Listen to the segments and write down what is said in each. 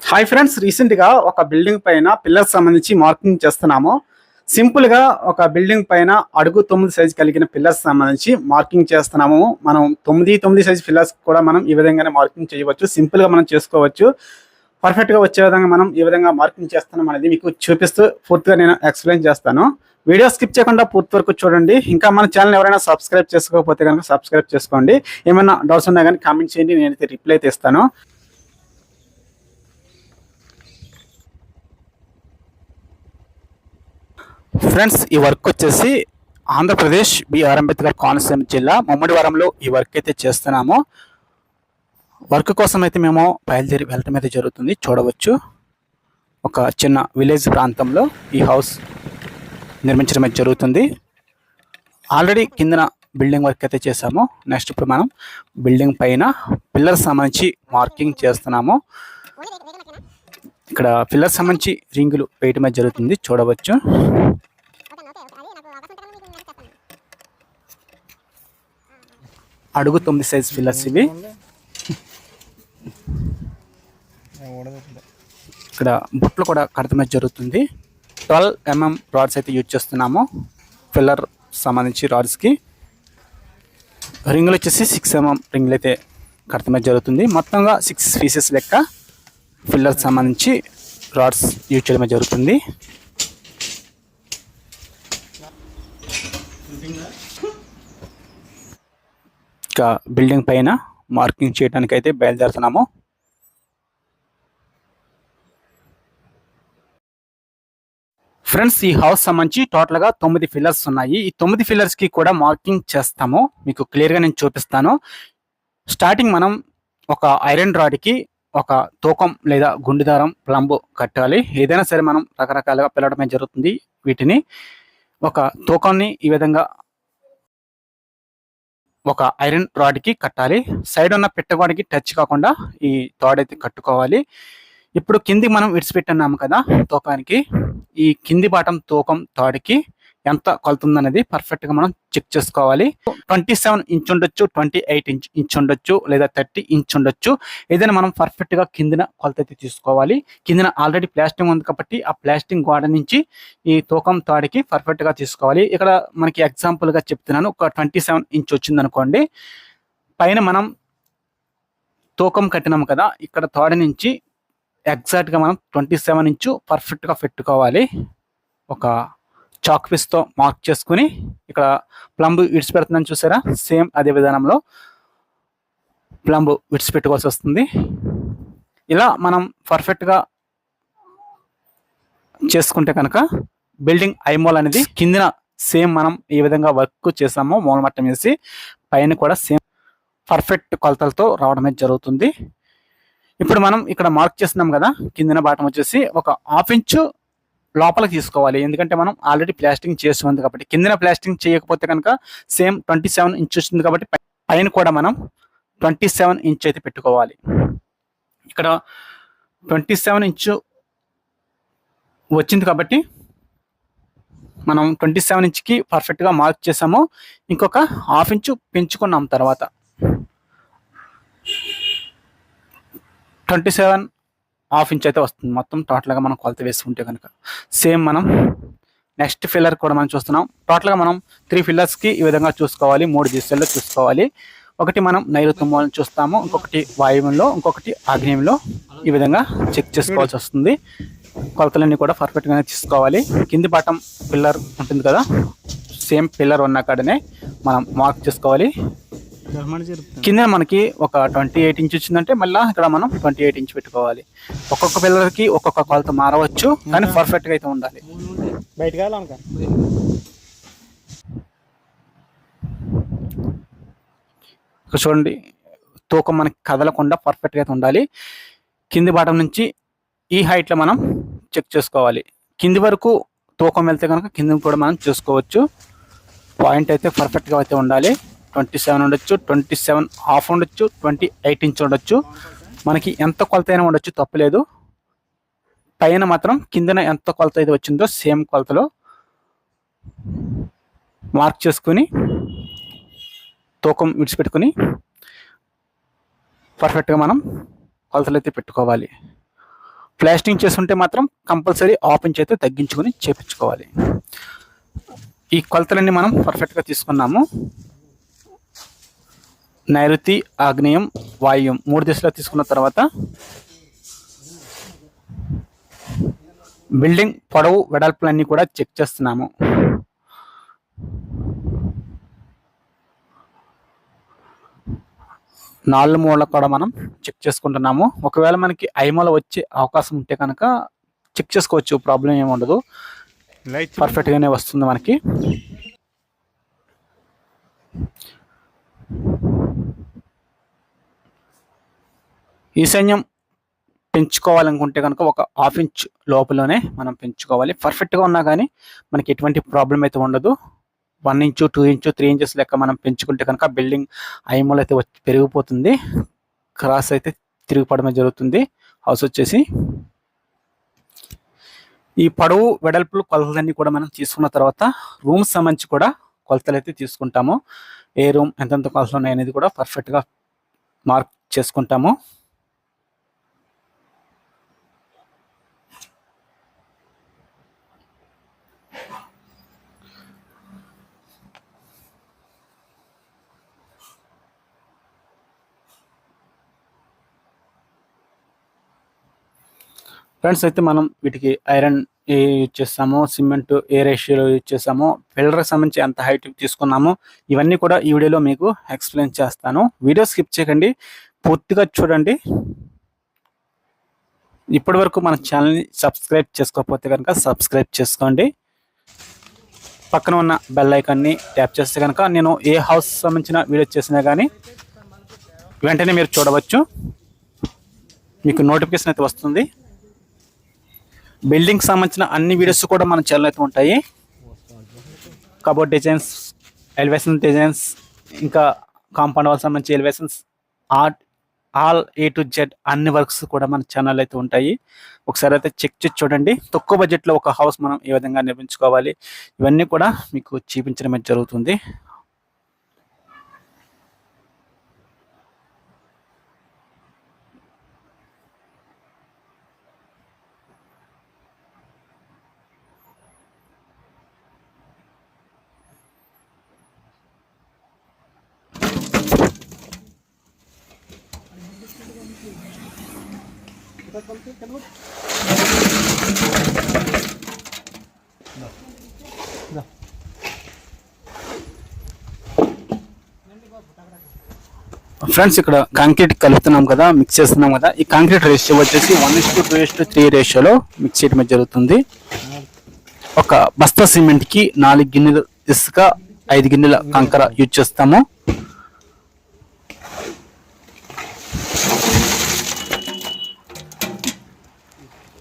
Hi friends రీసెంట్గా ఒక building పైన పిల్లర్స్ సంబంధించి మార్కింగ్ చేస్తున్నాము. సింపుల్గా ఒక బిల్డింగ్ పైన అడుగు తొమ్మిది సైజు కలిగిన పిల్లర్స్ సంబంధించి మార్కింగ్ చేస్తున్నాము. మనం తొమ్మిది తొమ్మిది సైజు పిల్లర్స్ కూడా మనం ఈ విధంగానే మార్కింగ్ చేయవచ్చు. సింపుల్గా మనం చేసుకోవచ్చు. పర్ఫెక్ట్గా వచ్చే విధంగా మనం ఈ విధంగా మార్కింగ్ చేస్తున్నాం అనేది మీకు చూపిస్తూ పూర్తిగా నేను ఎక్స్ప్లెయిన్ చేస్తాను. వీడియో స్కిప్ చేయకుండా పూర్తి వరకు చూడండి. ఇంకా మన ఛానల్ ఎవరైనా సబ్స్క్రైబ్ చేసుకోకపోతే కనుక సబ్స్క్రైబ్ చేసుకోండి. ఏమైనా డౌట్స్ ఉన్నా కానీ కామెంట్ చేయండి. నేనైతే రిప్లై అయితే ఇస్తాను. ఫ్రెండ్స్ ఈ వర్క్ వచ్చేసి ఆంధ్రప్రదేశ్ బిఆర్ అంబేద్కర్ కోనసీమ జిల్లా ముమ్మడివరంలో ఈ వర్క్ అయితే చేస్తున్నాము. వర్క్ కోసం అయితే మేము బయలుదేరి వెళ్ళటం అయితే జరుగుతుంది. చూడవచ్చు. ఒక చిన్న విలేజ్ ప్రాంతంలో ఈ హౌస్ నిర్మించడం అయితే జరుగుతుంది. ఆల్రెడీ కిందన బిల్డింగ్ వర్క్ అయితే చేసాము నెక్స్ట్ ఇప్పుడు మనం బిల్డింగ్ పైన పిల్లర్ సంబంధించి మార్కింగ్ చేస్తున్నాము. ఇక్కడ పిల్లర్ సంబంధించి రింగులు వేయటం జరుగుతుంది. చూడవచ్చు. అడుగు తొమ్మిది సైజ్ పిల్లర్స్ ఇవి. ఇక్కడ బుట్లు కూడా కడతమే జరుగుతుంది. ట్వెల్వ్ ఎంఎం రాడ్స్ అయితే యూజ్ చేస్తున్నాము. పిల్లర్ సంబంధించి రాడ్స్కి. రింగులు వచ్చేసి సిక్స్ ఎంఎం రింగులు అయితే కడతమే జరుగుతుంది. మొత్తంగా సిక్స్ పీసెస్ లెక్క. ఫిల్లర్ సంబంధించి రాడ్స్ యూజ్ చేయడమే జరుగుతుంది. ఇంకా బిల్డింగ్ పైన మార్కింగ్ చేయడానికి అయితే బయలుదేరుతున్నాము. ఫ్రెండ్స్ ఈ హౌస్ సంబంధించి టోటల్గా తొమ్మిది ఫిల్లర్స్ ఉన్నాయి. ఈ తొమ్మిది ఫిల్లర్స్కి కూడా మార్కింగ్ చేస్తాము. మీకు క్లియర్గా నేను చూపిస్తాను. స్టార్టింగ్ మనం ఒక ఐరన్ రాడ్కి ఒక తూకం లేదా గుండుదారం ప్లంబు కట్టాలి. ఏదైనా సరే మనం రకరకాలుగా పిలవడమే జరుగుతుంది. వీటిని ఒక తూకాన్ని ఈ విధంగా ఒక ఐరన్ రాడ్కి కట్టాలి. సైడ్ ఉన్న పెట్టవాడికి టచ్ కాకుండా ఈ తాడ్ అయితే కట్టుకోవాలి. ఇప్పుడు కింది మనం విడిచిపెట్టున్నాము కదా తూకానికి. ఈ కింది బాటం తూకం తాడికి ఎంత కొలుతుందనేది పర్ఫెక్ట్గా మనం చెక్ చేసుకోవాలి. ట్వంటీ సెవెన్ ఇంచ్ ఉండొచ్చు ట్వంటీ ఎయిట్ ఇంచ్ ఇంచ్ ఉండొచ్చు లేదా థర్టీ ఇంచ్ ఉండొచ్చు. ఏదైనా మనం పర్ఫెక్ట్గా కిందిన కొలత అయితే తీసుకోవాలి. కిందిన ఆల్రెడీ ప్లాస్టింగ్ ఉంది కాబట్టి ఆ ప్లాస్టింగ్ గోడ నుంచి ఈ తూకం తాడికి పర్ఫెక్ట్గా తీసుకోవాలి. ఇక్కడ మనకి ఎగ్జాంపుల్గా చెప్తున్నాను. ఒక ట్వంటీ సెవెన్ ఇంచ్ వచ్చింది అనుకోండి పైన మనం తూకం కట్టినాం కదా ఇక్కడ తోడ నుంచి ఎగ్జాక్ట్గా మనం ట్వంటీ సెవెన్ ఇంచు పర్ఫెక్ట్గా పెట్టుకోవాలి. ఒక చాక్ పీస్తో మార్క్ చేసుకుని ఇక్కడ ప్లంబ్ విడిచిపెడుతుందని చూసారా? సేమ్ అదే విధానంలో ప్లంబ్ విడిచిపెట్టుకోవాల్సి వస్తుంది. ఇలా మనం పర్ఫెక్ట్గా చేసుకుంటే కనుక బిల్డింగ్ ఐమోల్ అనేది కిందిన సేమ్ మనం ఏ విధంగా వర్క్ చేసామో మూలమట్టం వేసి పైన కూడా సేమ్ పర్ఫెక్ట్ కొలతలతో రావడం అనేది జరుగుతుంది. ఇప్పుడు మనం ఇక్కడ మార్క్ చేస్తున్నాం కదా కిందిన బాటం వచ్చేసి ఒక హాఫ్ ఇంచు లోపలికి తీసుకోవాలి. ఎందుకంటే మనం ఆల్రెడీ ప్లాస్టింగ్ చేసి ఉంది కాబట్టి. కిందన ప్లాస్టింగ్ చేయకపోతే కనుక సేమ్ ట్వంటీ సెవెన్ ఇంచ్ వచ్చింది కాబట్టి పైన కూడా మనం ట్వంటీ సెవెన్ ఇంచ్ అయితే పెట్టుకోవాలి. ఇక్కడ ట్వంటీ సెవెన్ ఇంచు వచ్చింది కాబట్టి మనం ట్వంటీ సెవెన్ ఇంచ్కి పర్ఫెక్ట్గా మార్క్ చేసాము. ఇంకొక హాఫ్ ఇంచు పెంచుకున్నాం తర్వాత. ట్వంటీ సెవెన్ హాఫ్ ఇంచ్ అయితే వస్తుంది. మొత్తం టోటల్గా మనం కొలత వేసుకుంటే కనుక సేమ్ మనం నెక్స్ట్ ఫిల్లర్ కూడా మనం చూస్తున్నాం. టోటల్గా మనం త్రీ ఫిల్లర్స్కి ఈ విధంగా చూసుకోవాలి. మూడు దిశల్లో చూసుకోవాలి. ఒకటి మనం నైరుతి మూలం చూస్తాము. ఇంకొకటి వాయువులో ఇంకొకటి ఆగ్నేయంలో ఈ విధంగా చెక్ చేసుకోవాల్సి వస్తుంది. కొలతలన్నీ కూడా పర్ఫెక్ట్గానే తీసుకోవాలి. కింది పాఠం పిల్లర్ ఉంటుంది కదా. సేమ్ పిల్లర్ ఉన్న కాడనే మనం మార్క్ చేసుకోవాలి. కింద మనకి ఒక ట్వంటీ ఎయిట్ ఇంచ్ వచ్చిందంటే మళ్ళీ ఇక్కడ మనం ట్వంటీ ఎయిట్ ఇంచ్ పెట్టుకోవాలి. ఒక్కొక్క పిల్లలకి ఒక్కొక్క కొలత మారవచ్చు కానీ పర్ఫెక్ట్గా అయితే ఉండాలి. బయటకు ఇక్కడ చూడండి తూకం మనకి కదలకుండా పర్ఫెక్ట్గా అయితే ఉండాలి. కింది బాటం నుంచి ఈ హైట్లో మనం చెక్ చేసుకోవాలి. కింది వరకు తూకం వెళ్తే కనుక కింద కూడా మనం చూసుకోవచ్చు. పాయింట్ అయితే పర్ఫెక్ట్గా అయితే ఉండాలి. ట్వంటీ సెవెన్ ఉండొచ్చు ట్వంటీ సెవెన్ హాఫ్ ఉండొచ్చు ట్వంటీ ఎయిట్ ఇంచ్ ఉండొచ్చు. మనకి ఎంత కొలత అయినా ఉండొచ్చు తప్పలేదు పైన మాత్రం కిందన ఎంత కొలత అయితే వచ్చిందో సేమ్ కొలతలో మార్క్ చేసుకుని తూకం విడిచిపెట్టుకుని పర్ఫెక్ట్గా మనం కొలతలు అయితే పెట్టుకోవాలి. ప్లాస్టింగ్ చేస్తుంటే మాత్రం కంపల్సరీ హాఫ్ ఇంచ్ అయితే తగ్గించుకొని చేపించుకోవాలి. ఈ కొలతలన్నీ మనం పర్ఫెక్ట్గా తీసుకున్నాము. నైరుతి ఆగ్నేయం వాయువ్యం మూడు దిశలో తీసుకున్న తర్వాత బిల్డింగ్ పొడవు వెడల్పులన్నీ కూడా చెక్ చేస్తున్నాము. నాలుగు మూల కూడా మనం చెక్ చేసుకుంటున్నాము. ఒకవేళ మనకి ఐమల వచ్చే అవకాశం ఉంటే కనుక చెక్ చేసుకోవచ్చు ప్రాబ్లం ఏమి ఉండదు. పర్ఫెక్ట్ గానే వస్తుంది మనకి. ఈశాన్యం పెంచుకోవాలనుకుంటే కనుక ఒక హాఫ్ ఇంచ్ లోపలనే మనం పెంచుకోవాలి. పర్ఫెక్ట్గా ఉన్నా కానీ మనకి ఎటువంటి ప్రాబ్లం అయితే ఉండదు. One inch two inch three inches లెక్క మనం పెంచుకుంటే కనుక బిల్డింగ్ ఐమూల్ అయితే వచ్చి పెరిగిపోతుంది. క్రాస్ అయితే తిరిగిపడమే జరుగుతుంది. హౌస్ వచ్చేసి ఈ పొడవు వెడల్పులు కొలతలన్నీ కూడా మనం తీసుకున్న తర్వాత రూమ్స్ సంబంధించి కూడా కొలతలు అయితే తీసుకుంటాము. ఏ రూమ్ ఎంతెంత కొలతలు ఉన్నాయి అనేది కూడా పర్ఫెక్ట్గా మార్క్ చేసుకుంటాము. ఫ్రెండ్స్ అయితే మనం వీటికి ఐరన్ యూజ్ చేస్తాము సిమెంట్ ఏ రేషియోలో యూజ్ చేస్తాము పిల్లర్ సంబంధించి ఎంత హైట్ తీసుకున్నాము ఇవన్నీ కూడా ఈ వీడియోలో మీకు ఎక్స్ప్లెయిన్ చేస్తాను. వీడియో స్కిప్ చేయకండి. పూర్తిగా చూడండి. ఇప్పటి వరకు మన ఛానల్ని సబ్స్క్రైబ్ చేసుకోకపోతే కనుక సబ్స్క్రైబ్ చేసుకోండి. పక్కన ఉన్న బెల్ ఐకాన్ని ట్యాప్ చేస్తే కనుక నేను ఏ హౌస్ సంబంధించిన వీడియో చేసినా కానీ వెంటనే మీరు చూడవచ్చు. మీకు నోటిఫికేషన్ అయితే వస్తుంది. బిల్డింగ్ సంబంధించిన అన్ని వీడియోస్ కూడా మన ఛానల్ అయితే ఉంటాయి. కబోర్డ్ డిజైన్స్ ఎలివేషన్ డిజైన్స్ ఇంకా కాంపౌండ్ వాల్ సంబంధించి elevations art all A to Z అన్ని వర్క్స్ కూడా మన ఛానల్ అయితే ఉంటాయి. ఒకసారి అయితే చెక్ చేసి చూడండి. తక్కువ బడ్జెట్లో ఒక హౌస్ మనం ఏ విధంగా నిర్మించుకోవాలి? ఇవన్నీ కూడా మీకు చూపించడం జరుగుతుంది. ఫ్రెండ్స్ ఇక్కడ కాంక్రీట్ కలుపుతున్నాం కదా మిక్స్ చేస్తున్నాం కదా. ఈ కాంక్రీట్ రేషియో వచ్చేసి one is to two is to three రేషియోలో మిక్స్ చేయడం జరుగుతుంది. ఒక బస్తా సిమెంట్కి నాలుగు గిన్నెలు ఇసుక ఐదు గిన్నెల కంకర యూజ్ చేస్తాము.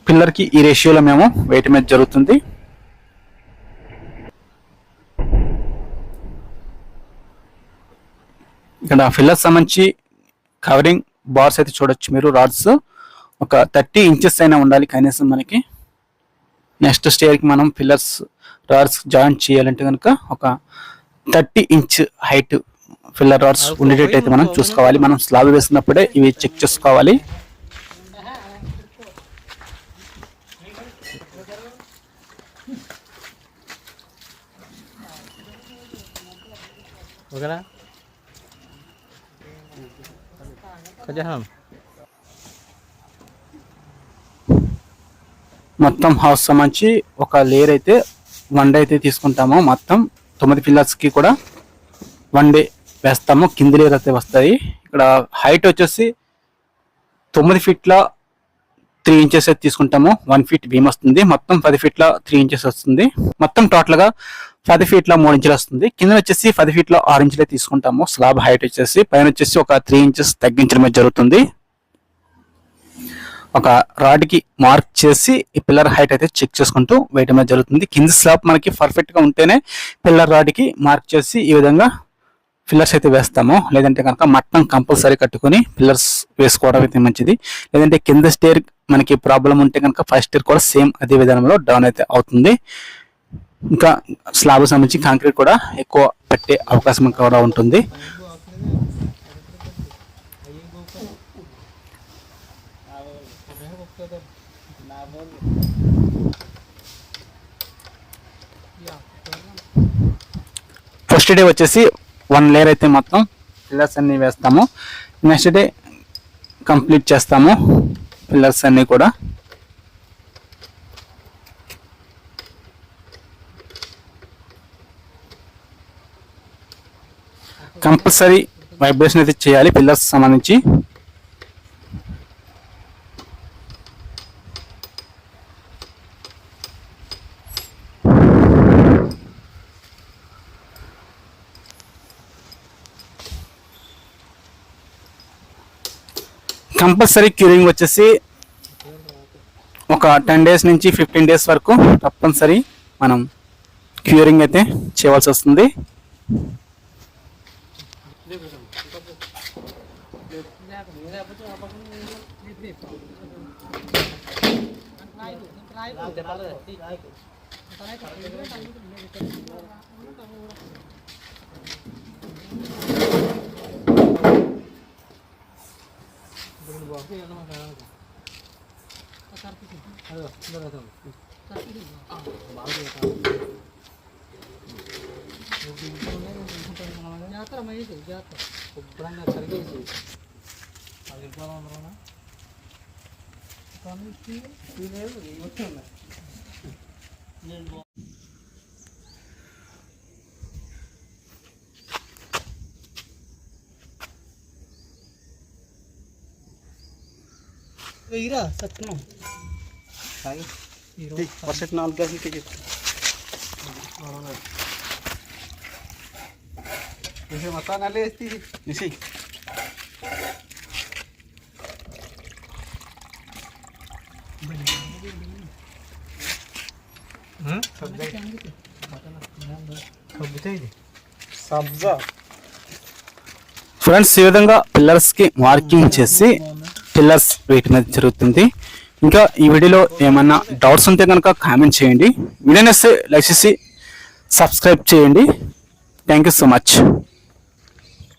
పిల్లర్కి ఈ రేషియోలో మేము వేయటం మీద జరుగుతుంది. ఇక్కడ ఫిల్లర్స్ సంబంధించి కవరింగ్ బార్స్ అయితే చూడొచ్చు మీరు రాడ్స్. ఒక థర్టీ ఇంచెస్ అయినా ఉండాలి కనీసం మనకి. నెక్స్ట్ స్టేర్కి మనం పిల్లర్స్ రాడ్స్ జాయింట్ చేయాలంటే కనుక ఒక thirty inch height pillar rods ఉండేటట్టు అయితే మనం చూసుకోవాలి. మనం స్లాబ్ వేసినప్పుడే ఇవి చెక్ చేసుకోవాలి. ఓకేనా ఖజానం మొత్తం హౌస్ సంబంధించి ఒక లేయర్ అయితే వన్ డే అయితే తీసుకుంటాము. మొత్తం తొమ్మిది పిల్లర్స్కి కూడా వన్ డే వేస్తాము. కింది లేయర్ అయితే వస్తాయి. ఇక్కడ హైట్ వచ్చేసి తొమ్మిది ఫీట్ల త్రీ ఇంచెస్ అయితే తీసుకుంటాము. వన్ ఫీట్ బీమ్ వస్తుంది. మొత్తం పది ఫీట్ల త్రీ ఇంచెస్ వస్తుంది. మొత్తం టోటల్గా పది ఫీట్లో మూడు ఇంచులు వస్తుంది. కింద వచ్చేసి పది ఫీట్లో ఆరు ఇంచులే తీసుకుంటాము. స్లాబ్ హైట్ వచ్చేసి పైన వచ్చేసి ఒక త్రీ ఇంచెస్ తగ్గించడమే జరుగుతుంది. ఒక రాడ్కి మార్క్ చేసి ఈ పిల్లర్ హైట్ అయితే చెక్ చేసుకుంటూ వేయటం జరుగుతుంది. కింద స్లాబ్ మనకి పర్ఫెక్ట్గా ఉంటేనే పిల్లర్ రాడ్కి మార్క్ చేసి ఈ విధంగా పిల్లర్స్ అయితే వేస్తాము. లేదంటే కనుక మట్టం కంపల్సరీ కట్టుకొని పిల్లర్స్ వేసుకోవడం అయితే మంచిది. లేదంటే కింద స్టేర్ మనకి ప్రాబ్లం ఉంటే కనుక ఫస్ట్ స్టేర్ కూడా సేమ్ అదే విధానంలో డౌన్ అయితే అవుతుంది. ఇంకా స్లాబ్ సంబంధించి కాంక్రీట్ కూడా ఎక్కువ పెట్టే అవకాశం కూడా ఉంటుంది. ఫస్ట్ డే వచ్చేసి వన్ లేయర్ అయితే మొత్తం పిల్లర్స్ అన్ని వేస్తాము. నెక్స్ట్ డే కంప్లీట్ చేస్తాము. పిల్లర్స్ అన్ని కూడా. కంపల్సరీ వైబ్రేషన్ అయితే చేయాలి పిల్లర్స్ సంబంధించి. కంపల్సరీ క్యూరింగ్ వచ్చేసి ఒక టెన్ డేస్ నుంచి ఫిఫ్టీన్ డేస్ వరకు తప్పనిసరి మనం క్యూరింగ్ అయితే చేయవలసి వస్తుంది. శుభ్రంగా కరిగేసి అది ಇರಾ ಸತ್ನು ಹಾಗೆ ವರ್ಷಕ್ಕೆ ನಾಲ್ಕು ಗ್ಯಾಸ್ ಕೆ ಜಿ ಮಸಾಲೆ ಅಲ್ಲೇ ಎಸ್ತೀರಿ ನಿಸಿ ఫ్రెండ్స్ ఈ విధంగా పిల్లర్స్కి మార్కింగ్ చేసి పిల్లర్స్ వేయటం అనేది జరుగుతుంది. ఇంకా ఈ వీడియోలో ఏమన్నా డౌట్స్ ఉంటే కనుక కామెంట్ చేయండి. వీడియో నచ్చితే లైక్ చేసి సబ్స్క్రైబ్ చేయండి. Thank you so much.